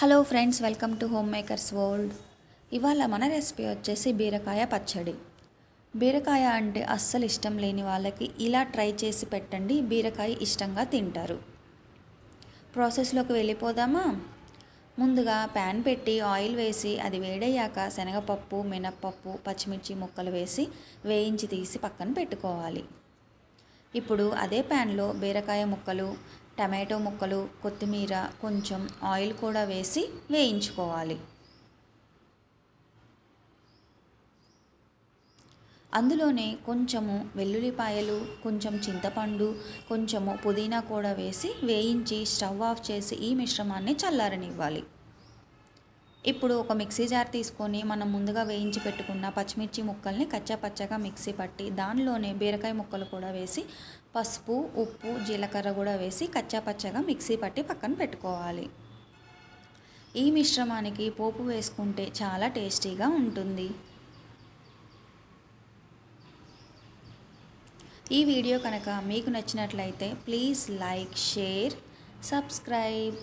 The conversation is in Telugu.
Hello friends welcome to Home Makers World ఇవాళ మన రెసిపీ వచ్చేసి బీరకాయ పచ్చడి. బీరకాయ అంటే అస్సలు ఇష్టం లేని వాళ్ళకి ఇలా ట్రై చేసి పెట్టండి బీరకాయ ఇష్టంగా తింటారు. ప్రాసెస్లోకి వెళ్ళిపోదామా? ముందుగా ప్యాన్ పెట్టి ఆయిల్ వేసి అది వేడయ్యాక శనగపప్పు మినప్పప్పు పచ్చిమిర్చి ముక్కలు వేసి వేయించి తీసి పక్కన పెట్టుకోవాలి. ఇప్పుడు అదే ప్యాన్లో బీరకాయ ముక్కలు టమాటో ముక్కలు కొత్తిమీర కొంచెం ఆయిల్ కూడా వేసి వేయించుకోవాలి. అందులోనే కొంచెము వెల్లుల్లిపాయలు కొంచెం చింతపండు కొంచెము పుదీనా కూడా వేసి వేయించి స్టవ్ ఆఫ్ చేసి ఈ మిశ్రమాన్ని చల్లారనివ్వాలి. ఇప్పుడు ఒక మిక్సీ జార్ తీసుకొని మనం ముందుగా వేయించి పెట్టుకున్న పచ్చిమిర్చి ముక్కల్ని కచ్చా పచ్చగా మిక్సీ పట్టి దానిలోనే బీరకాయ ముక్కలు కూడా వేసి పసుపు ఉప్పు జీలకర్ర కూడా వేసి కచ్చా పచ్చగా మిక్సీ పట్టి పక్కన పెట్టుకోవాలి. ఈ మిశ్రమానికి పోపు వేసుకుంటే చాలా టేస్టీగా ఉంటుంది. ఈ వీడియో కనుక మీకు నచ్చినట్లయితే ప్లీజ్ లైక్ షేర్ సబ్స్క్రైబ్.